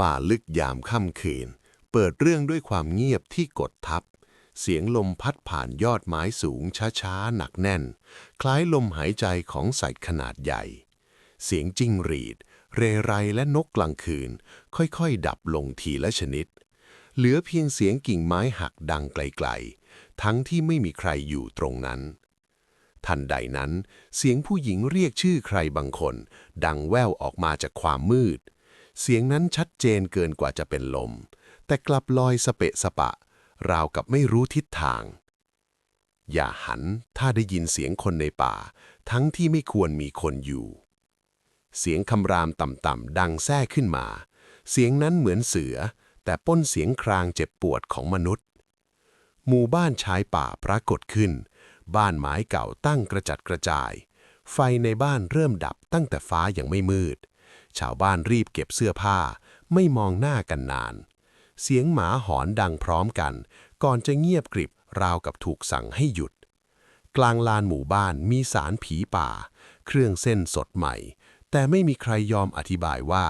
ป่าลึกยามค่ำคืน เปิดเรื่องด้วยความเงียบที่กดทับ เสียงลมพัดผ่านยอดไม้สูงช้าๆ หนักแน่น คล้ายลมหายใจของสัตว์ขนาดใหญ่ เสียงจิ้งหรีด เรไรและนกกลางคืน ค่อยๆ ดับลงทีละชนิด เหลือเพียงเสียงกิ่งไม้หักดังไกลๆ ทั้งที่ไม่มีใครอยู่ตรงนั้นทันใดนั้น เสียงผู้หญิงเรียกชื่อใครบางคน ดังแว่วออกมาจากความมืด เสียงนั้นชัดเจนเกินกว่าจะเป็นลม แต่กลับลอยสเปะสปะ ราวกับไม่รู้ทิศทาง อย่าหันถ้าได้ยินเสียงคนในป่า ทั้งที่ไม่ควรมีคนอยู่ เสียงคำรามต่ำๆดังแท้ขึ้นมา เสียงนั้นเหมือนเสือ แต่ป้นเสียงครางเจ็บปวดของมนุษย์ หมู่บ้านชายป่าปรากฏขึ้น บ้านไม้เก่าตั้งกระจัดกระจาย ไฟในบ้านเริ่มดับตั้งแต่ฟ้ายังไม่มืด ชาวบ้านรีบเก็บเสื้อผ้า ไม่มองหน้ากันนาน เสียงหมาหอนดังพร้อมกัน ก่อนจะเงียบกริบราวกับถูกสั่งให้หยุด กลางลานหมู่บ้านมีสารผีป่า เครื่องเส้นสดใหม่ แต่ไม่มีใครยอมอธิบายว่า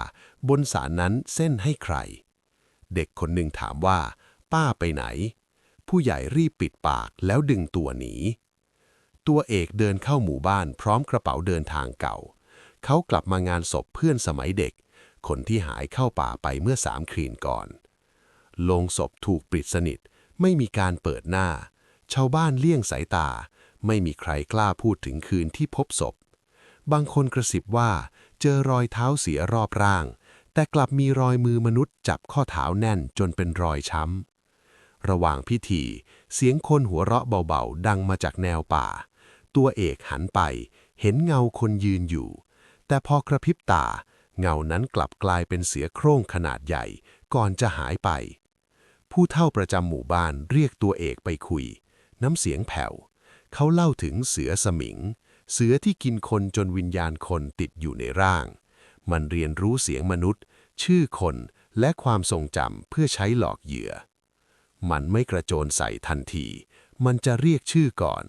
บนสารนั้นเส้นให้ใคร เด็กคนหนึ่งถามว่า ป้าไปไหน ผู้ใหญ่รีบปิดปากแล้วดึงตัวหนีตัวเอกเดินเข้าหมู่บ้านพร้อมกระเป๋าเดินทางเก่า เขากลับมางานศพเพื่อนสมัยเด็ก คนที่หายเข้าป่าไปเมื่อสามคืนก่อนโลงศพถูกปิดสนิท ไม่มีการเปิดหน้า ชาวบ้านเลี่ยงสายตา ไม่มีใครกล้าพูดถึงคืนที่พบศพ บางคนกระซิบว่าเจอรอยเท้าเสียรอบร่าง แต่กลับมีรอยมือมนุษย์จับข้อเท้าแน่นจนเป็นรอยช้ำ ระหว่างพิธี เสียงคนหัวเราะเบาๆ ดังมาจากแนวป่า ตัวเอกหันไป เห็นเงาคนยืนอยู่ แต่พอกระพริบตา เงานั้นกลับกลายเป็นเสือโคร่งขนาดใหญ่ ก่อนจะหายไป ผู้เฒ่าประจำหมู่บ้านเรียกตัวเอกไปคุย น้ำเสียงแผ่ว เขาเล่าถึงเสือสมิง เสือที่กินคนจนวิญญาณคนติดอยู่ในร่าง มันเรียนรู้เสียงมนุษย์ ชื่อคนและความทรงจำเพื่อใช้หลอกเหยื่อ มันไม่กระโจนใส่ทันที มันจะเรียกชื่อก่อน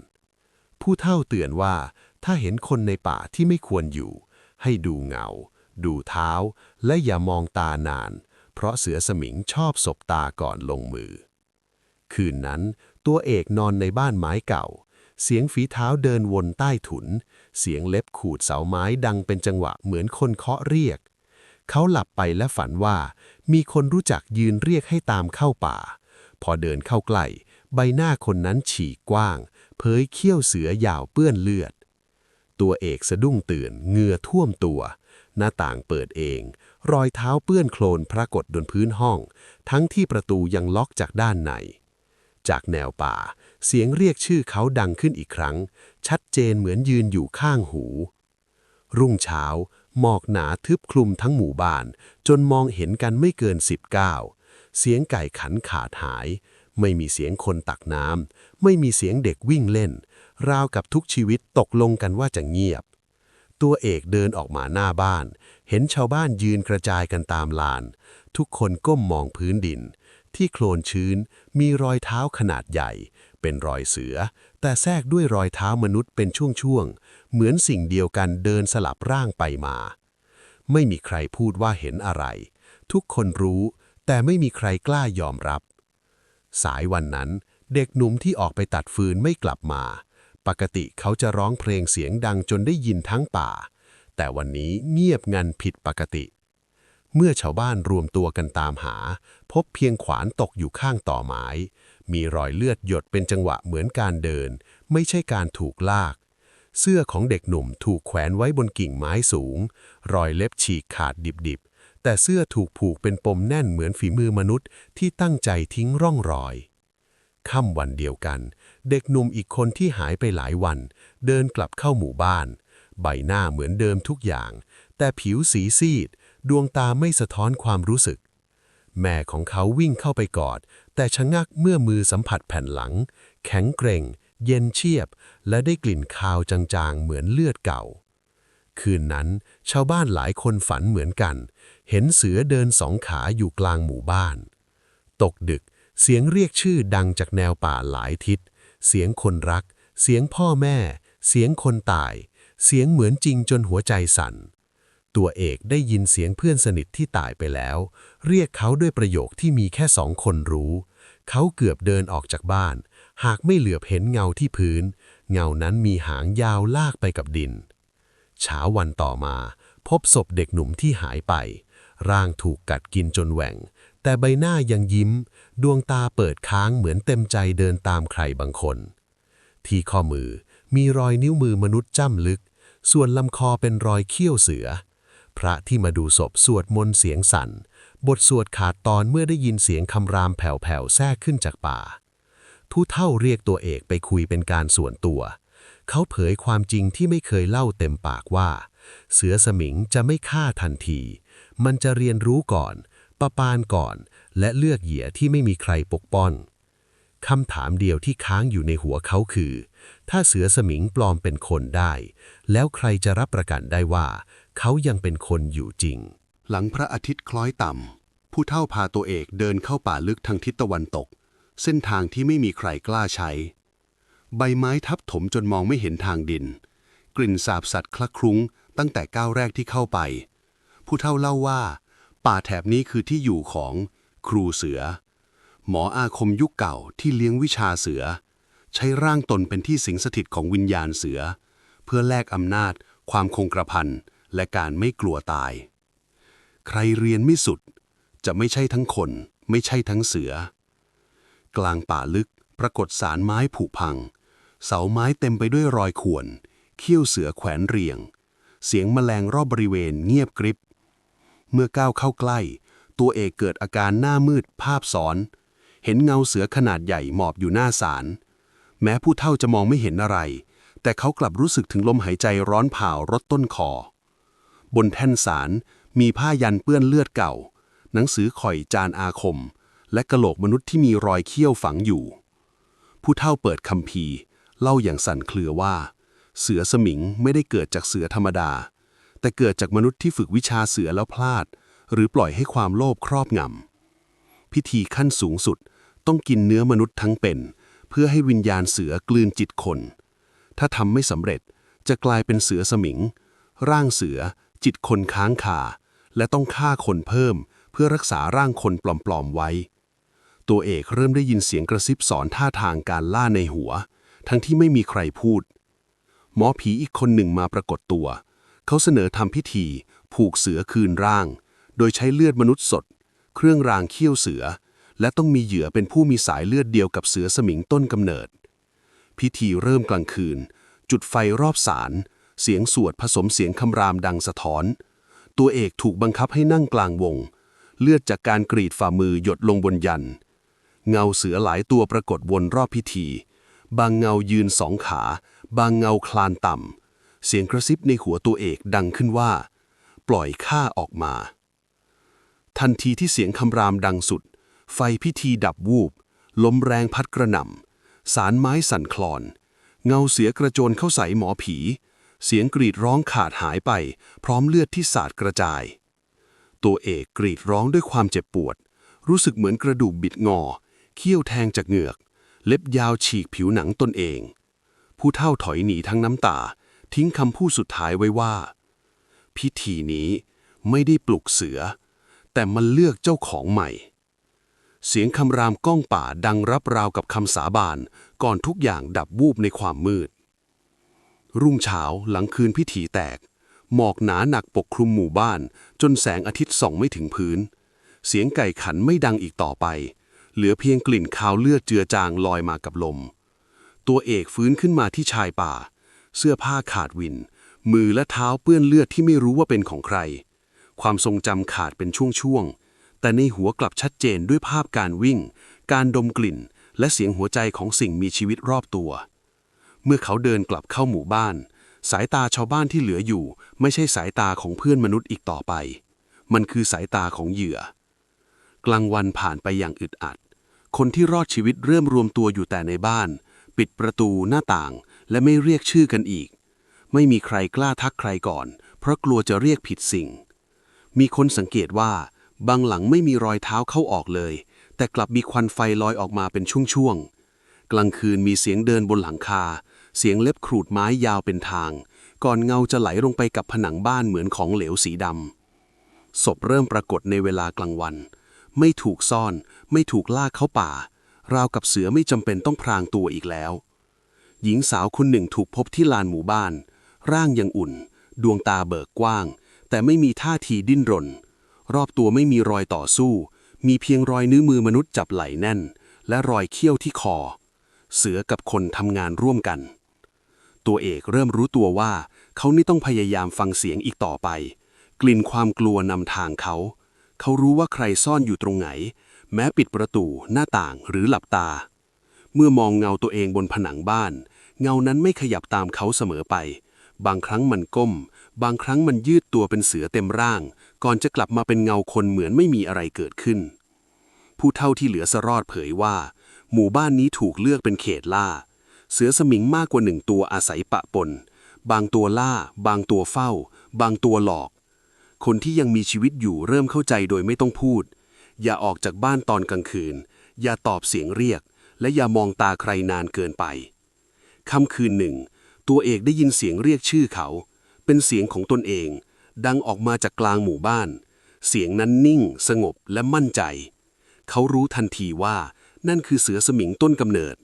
ผู้เฒ่าเตือนว่าถ้าเห็นคนในป่าที่ไม่ควรอยู่ ให้ดูเงา ดูเท้า และอย่ามองตานาน เพราะเสือสมิงชอบสบตาก่อนลงมือ คืนนั้นตัวเอกนอนในบ้านไม้เก่า เสียงฝีเท้าเดินวนใต้ถุน เสียงเล็บขูดเสาไม้ดังเป็นจังหวะเหมือนคนเคาะเรียก เขาหลับไปและฝันว่า มีคนรู้จักยืนเรียกให้ตามเข้าป่า พอเดินเข้าใกล้ใบหน้าคนนั้นฉีกกว้าง เผยเขี้ยวเสือยาวเปื้อนเลือด ตัวเอกสะดุ้งตื่นเหงื่อท่วมตัว หน้าต่างเปิดเอง รอยเท้าเปื้อนโคลนปรากฏบนพื้นห้อง ทั้งที่ประตูยังล็อกจากด้านใน จากแนวป่า เสียงเรียกชื่อเขาดังขึ้นอีกครั้ง ชัดเจนเหมือนยืนอยู่ข้างหู รุ่งเช้า หมอกหนาทึบคลุมทั้งหมู่บ้าน จนมองเห็นกันไม่เกินสิบก้าวเสียงไก่ขันขาดหาย ไม่มีเสียงคนตักน้ำไม่มีเสียงเด็กวิ่งเล่น ราวกับทุกชีวิตตกลงกันว่าจะเงียบ ตัวเอกเดินออกมาหน้าบ้าน เห็นชาวบ้านยืนกระจายกันตามลาน ทุกคนก้มมองพื้นดิน ที่โคลนชื้นมีรอยเท้าขนาดใหญ่ เป็นรอยเสือ แต่แทรกด้วยรอยเท้ามนุษย์เป็นช่วงๆ เหมือนสิ่งเดียวกันเดินสลับร่างไปมา ไม่มีใครพูดว่าเห็นอะไร ทุกคนรู้ แต่ไม่มีใครกล้ายอมรับ สายวันนั้นเด็กหนุ่มที่ออกไปตัดฟืนไม่กลับมา ปกติเขาจะร้องเพลงเสียงดังจนได้ยินทั้งป่า แต่วันนี้เงียบงันผิดปกติ เมื่อชาวบ้านรวมตัวกันตามหา พบเพียงขวานตกอยู่ข้างต่อไม้ มีรอยเลือดหยดเป็นจังหวะเหมือนการเดิน ไม่ใช่การถูกลาก เสื้อของเด็กหนุ่มถูกแขวนไว้บนกิ่งไม้สูง รอยเล็บฉีกขาดดิบๆ แต่เสื้อถูกผูกเป็นปมแน่นเหมือนฝีมือมนุษย์ที่ตั้งใจทิ้งร่องรอย ค่ำวันเดียวกัน เด็กหนุ่มอีกคนที่หายไปหลายวัน เดินกลับเข้าหมู่บ้าน ใบหน้าเหมือนเดิมทุกอย่าง แต่ผิวสีซีด ดวงตาไม่สะท้อนความรู้สึก แม่ของเขาวิ่งเข้าไปกอด แต่ชะงักเมื่อมือสัมผัสแผ่นหลัง แข็งเกร็ง เย็นเชียบ และได้กลิ่นคาวจางๆ เหมือนเลือดเก่า คืนนั้น ชาวบ้านหลายคนฝันเหมือนกัน เห็นเสือเดินสองขาอยู่กลางหมู่บ้าน ตกดึก เสียงเรียกชื่อดังจากแนวป่าหลายทิศ เสียงคนรัก เสียงพ่อแม่ เสียงคนตาย เสียงเหมือนจริงจนหัวใจสั่น ตัวเอกได้ยินเสียงเพื่อนสนิทที่ตายไปแล้ว เรียกเขาด้วยประโยคที่มีแค่สองคนรู้ เขาเกือบเดินออกจากบ้าน หากไม่เหลือบเห็นเงาที่พื้น เงานั้นมีหางยาวลากไปกับดิน เช้าวันต่อมา พบศพเด็กหนุ่มที่หายไป ร่างถูกกัดกินจนแหว่ง แต่ใบหน้ายังยิ้ม ดวงตาเปิดค้างเหมือนเต็มใจเดินตามใครบางคน ที่ข้อมือมีรอยนิ้วมือมนุษย์จ้ำลึก ส่วนลำคอเป็นรอยเขี้ยวเสือ พระที่มาดูศพสวดมนต์เสียงสั่น บทสวดขาดตอนเมื่อได้ยินเสียงคำรามแผ่วๆแทรกขึ้นจากป่าผู้เท่าเรียกตัวเอกไปคุยเป็นการส่วนตัว เขาเผยความจริงที่ไม่เคยเล่าเต็มปากว่า เสือสมิงจะไม่ฆ่าทันที มันจะเรียนรู้ก่อน ประปานก่อน และเลือกเหยื่อที่ไม่มีใครปกป้องคำถามเดียวที่ค้างอยู่ในหัวเขาคือ ถ้าเสือสมิงปลอมเป็นคนได้ แล้วใครจะรับประกันได้ว่า เขายังเป็นคนอยู่จริง หลังพระอาทิตย์คล้อยต่ำ ผู้เฒ่าพาตัวเอกเดินเข้าป่าลึกทางทิศตะวันตก เส้นทางที่ไม่มีใครกล้าใช้ ใบไม้ทับถมจนมองไม่เห็นทางดิน กลิ่นสาบสัตว์คละคลุ้งตั้งแต่ก้าวแรกที่เข้าไป ผู้เฒ่าเล่าว่า ป่าแถบนี้คือที่อยู่ของครูเสือ หมออาคมยุคเก่าที่เลี้ยงวิชาเสือ ใช้ร่างตนเป็นที่สิงสถิตของวิญญาณเสือ เพื่อแลกอำนาจ ความคงกระพันและการไม่กลัวตาย ใครเรียนไม่สุด จะไม่ใช่ทั้งคน ไม่ใช่ทั้งเสือ กลางป่าลึกปรากฏสารไม้ผุพัง เสาไม้เต็มไปด้วยรอยข่วนเขี้ยวเสือแขวนเรียง เสียงแมลงรอบบริเวณเงียบกริบ เมื่อก้าวเข้าใกล้ ตัวเอกเกิดอาการหน้ามืดภาพซ้อน เห็นเงาเสือขนาดใหญ่หมอบอยู่หน้าศาลแม้ผู้เฒ่าจะมองไม่เห็นอะไร แต่เขากลับรู้สึกถึงลมหายใจร้อนเผารดต้นคอ บนแท่นศาลมีผ้ายันเปื้อนเลือดเก่า หนังสือข่อยจานอาคม และกระโหลกมนุษย์ที่มีรอยเขี้ยวฝังอยู่ ผู้เฒ่าเปิดคำพีร์ เล่าอย่างสั่นเครือว่า เสือสมิงไม่ได้เกิดจากเสือธรรมดา แต่เกิดจากมนุษย์ที่ฝึกวิชาเสือแล้วพลาด หรือปล่อยให้ความโลภครอบงำ พิธีขั้นสูงสุดต้องกินเนื้อมนุษย์ทั้งเป็น เพื่อให้วิญญาณเสือกลืนจิตคน ถ้าทำไม่สำเร็จจะกลายเป็นเสือสมิง ร่างเสือ จิตคนค้างคาและต้องฆ่าคนเพิ่ม เพื่อรักษาร่างคนปลอมๆไว้ ตัวเอกเริ่มได้ยินเสียงกระซิบสอนท่าทางการล่าในหัว ทั้งที่ไม่มีใครพูด หมอผีอีกคนหนึ่งมาปรากฏตัว เขาเสนอทำพิธี ผูกเสือคืนร่าง โดยใช้เลือดมนุษย์สด เครื่องรางเขี้ยวเสือ และต้องมีเหยื่อเป็นผู้มีสายเลือดเดียวกับเสือสมิงต้นกำเนิด พิธีเริ่มกลางคืน จุดไฟรอบศาลเสียงสวดผสมเสียงคำรามดังสะท้อน ตัวเอกถูกบังคับให้นั่งกลางวง เลือดจากการกรีดฝ่ามือหยดลงบนยัน เงาเสือหลายตัวปรากฏวนรอบพิธี บางเงายืนสองขา บางเงาคลานต่ำ เสียงกระซิบในหัวตัวเอกดังขึ้นว่า ปล่อยข้าออกมา ทันทีที่เสียงคำรามดังสุด ไฟพิธีดับวูบ ลมแรงพัดกระหน่ำ สารไม้สั่นคลอน เงาเสียกระโจนเข้าใส่หมอผี เสียงกรีดร้องขาดหายไป พร้อมเลือดที่สาดกระจาย ตัวเอกกรีดร้องด้วยความเจ็บปวด รู้สึกเหมือนกระดูกบิดงอ เขี้ยวแทงจากเหงือก เล็บยาวฉีกผิวหนังตนเอง ผู้เฒ่าถอยหนีทั้งน้ำตา ทิ้งคำพูดสุดท้ายไว้ว่า พิธีนี้ไม่ได้ปลุกเสือ แต่มันเลือกเจ้าของใหม่ เสียงคำรามก้องป่าดังรับราวกับคำสาบานก่อนทุกอย่างดับวูบในความมืด รุ่งเช้าหลังคืนพิธีแตก หมอกหนาหนักปกคลุมหมู่บ้าน จนแสงอาทิตย์ส่องไม่ถึงพื้น เสียงไก่ขันไม่ดังอีกต่อไป เหลือเพียงกลิ่นคาวเลือดเจือจางลอยมากับลม ตัวเอกฟื้นขึ้นมาที่ชายป่า เสื้อผ้าขาดวิน มือและเท้าเปื้อนเลือดที่ไม่รู้ว่าเป็นของใคร ความทรงจำขาดเป็นช่วงๆ แต่ในหัวกลับชัดเจนด้วยภาพการวิ่ง การดมกลิ่น และเสียงหัวใจของสิ่งมีชีวิตรอบตัว เมื่อเขาเดินกลับเข้าหมู่บ้าน สายตาชาวบ้านที่เหลืออยู่ ไม่ใช่สายตาของเพื่อนมนุษย์อีกต่อไป มันคือสายตาของเหยื่อ กลางวันผ่านไปอย่างอึดอัด คนที่รอดชีวิตเริ่มรวมตัวอยู่แต่ในบ้าน ปิดประตูหน้าต่าง และไม่เรียกชื่อกันอีก ไม่มีใครกล้าทักใครก่อน เพราะกลัวจะเรียกผิดสิ่ง มีคนสังเกตว่า บางหลังไม่มีรอยเท้าเข้าออกเลย แต่กลับมีควันไฟลอยออกมาเป็นช่วงๆ กลางคืนมีเสียงเดินบนหลังคา เสียงเล็บขูดไม้ยาวเป็นทาง ก่อนเงาจะไหลลงไปกับผนังบ้านเหมือนของเหลวสีดำศพเริ่มปรากฏในเวลากลางวัน ไม่ถูกซ่อน ไม่ถูกลากเข้าป่าราวกับเสือไม่จำเป็นต้องพรางตัวอีกแล้ว หญิงสาวคนหนึ่งถูกพบที่ลานหมู่บ้าน ร่างยังอุ่น ดวงตาเบิกกว้าง แต่ไม่มีท่าทีดิ้นรน รอบตัวไม่มีรอยต่อสู้ มีเพียงรอยนิ้วมือมนุษย์จับไหล่แน่น และรอยเขี้ยวที่คอ เสือกับคนทำงานร่วมกัน ตัวเอกเริ่มรู้ตัวว่า เขานี่ต้องพยายามฟังเสียงอีกต่อไป กลิ่นความกลัวนำทางเขา เขารู้ว่าใครซ่อนอยู่ตรงไหน แม้ปิดประตูหน้าต่างหรือหลับตา เมื่อมองเงาตัวเองบนผนังบ้าน เงานั้นไม่ขยับตามเขาเสมอไป บางครั้งมันก้ม บางครั้งมันยืดตัวเป็นเสือเต็มร่าง ก่อนจะกลับมาเป็นเงาคนเหมือนไม่มีอะไรเกิดขึ้น ผู้เท่าที่เหลือสรอดเผยว่า หมู่บ้านนี้ถูกเลือกเป็นเขตล่า เสือสมิงมากกว่าหนึ่งตัวอาศัยปะปน บางตัวล่า บางตัวเฝ้า บางตัวหลอก คนที่ยังมีชีวิตอยู่เริ่มเข้าใจโดยไม่ต้องพูด อย่าออกจากบ้านตอนกลางคืน อย่าตอบเสียงเรียก และอย่ามองตาใครนานเกินไปค่ำคืนหนึ่ง ตัวเอกได้ยินเสียงเรียกชื่อเขา เป็นเสียงของตนเอง ดังออกมาจากกลางหมู่บ้าน เสียงนั้นนิ่ง สงบและมั่นใจ เขารู้ทันทีว่านั่นคือเสือสมิงต้นกำเนิด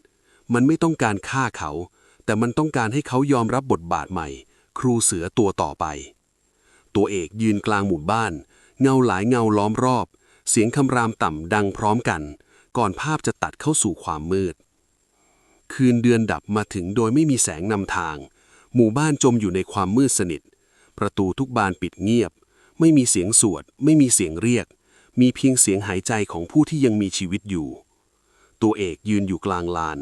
มันไม่ต้องการฆ่าเขา แต่มันต้องการให้เขายอมรับบทบาทใหม่ ครูเสือตัวต่อไป ตัวเอกยืนกลางหมู่บ้าน เงาหลายเงาล้อมรอบ เสียงคำรามต่ำดังพร้อมกัน ก่อนภาพจะตัดเข้าสู่ความมืด คืนเดือนดับมาถึงโดยไม่มีแสงนำทาง หมู่บ้านจมอยู่ในความมืดสนิท ประตูทุกบานปิดเงียบ ไม่มีเสียงสวด ไม่มีเสียงเรียก มีเพียงเสียงหายใจของผู้ที่ยังมีชีวิตอยู่ ตัวเอกยืนอยู่กลางลาน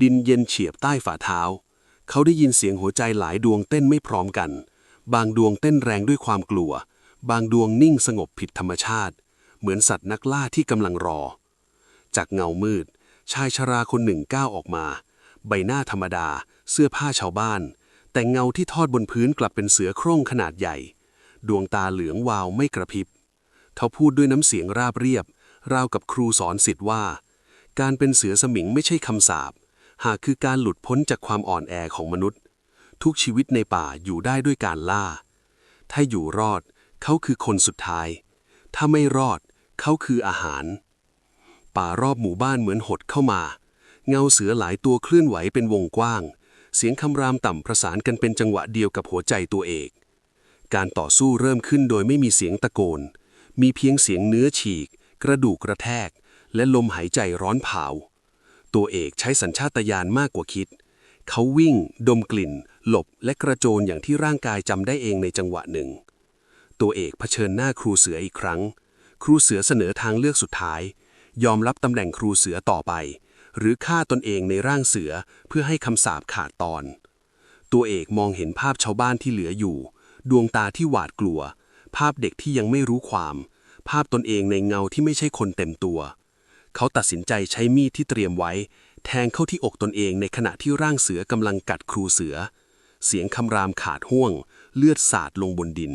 ดินเย็นเฉียบใต้ฝ่าเท้า เขาได้ยินเสียงหัวใจหลายดวงเต้นไม่พร้อมกัน บางดวงเต้นแรงด้วยความกลัว บางดวงนิ่งสงบผิดธรรมชาติ เหมือนสัตว์นักล่าที่กำลังรอ จากเงามืด ชายชราคนหนึ่งก้าวออกมา ใบหน้าธรรมดา เสื้อผ้าชาวบ้าน แต่เงาที่ทอดบนพื้นกลับเป็นเสือโคร่งขนาดใหญ่ ดวงตาเหลืองวาวไม่กระพริบเขาพูดด้วยน้ำเสียงราบเรียบ ราวกับครูสอนสิทธิ์ว่า การเป็นเสือสมิงไม่ใช่คำสาปหากคือการหลุดพ้นจากความอ่อนแอของมนุษย์ ทุกชีวิตในป่าอยู่ได้ด้วยการล่า ถ้าอยู่รอดเขาคือคนสุดท้าย ถ้าไม่รอดเขาคืออาหาร ป่ารอบหมู่บ้านเหมือนหดเข้ามา เงาเสือหลายตัวเคลื่อนไหวเป็นวงกว้าง เสียงคำรามต่ำประสานกันเป็นจังหวะเดียวกับหัวใจตัวเอก การต่อสู้เริ่มขึ้นโดยไม่มีเสียงตะโกน มีเพียงเสียงเนื้อฉีก กระดูกกระแทก และลมหายใจร้อนเผา ตัวเอกใช้สัญชาตญาณมากกว่าคิด เขาวิ่ง ดมกลิ่น หลบและกระโจนอย่างที่ร่างกายจำได้เองในจังหวะหนึ่ง ตัวเอกเผชิญหน้าครูเสืออีกครั้ง ครูเสือเสนอทางเลือกสุดท้าย ยอมรับตำแหน่งครูเสือต่อไป หรือฆ่าตนเองในร่างเสือเพื่อให้คำสาปขาดตอน ตัวเอกมองเห็นภาพชาวบ้านที่เหลืออยู่ ดวงตาที่หวาดกลัว ภาพเด็กที่ยังไม่รู้ความ ภาพตนเองในเงาที่ไม่ใช่คนเต็มตัว เขาตัดสินใจใช้มีดที่เตรียมไว้ แทงเข้าที่อกตนเองในขณะที่ร่างเสือกำลังกัดครูเสือ เสียงคำรามขาดห่วง เลือดสาดลงบนดิน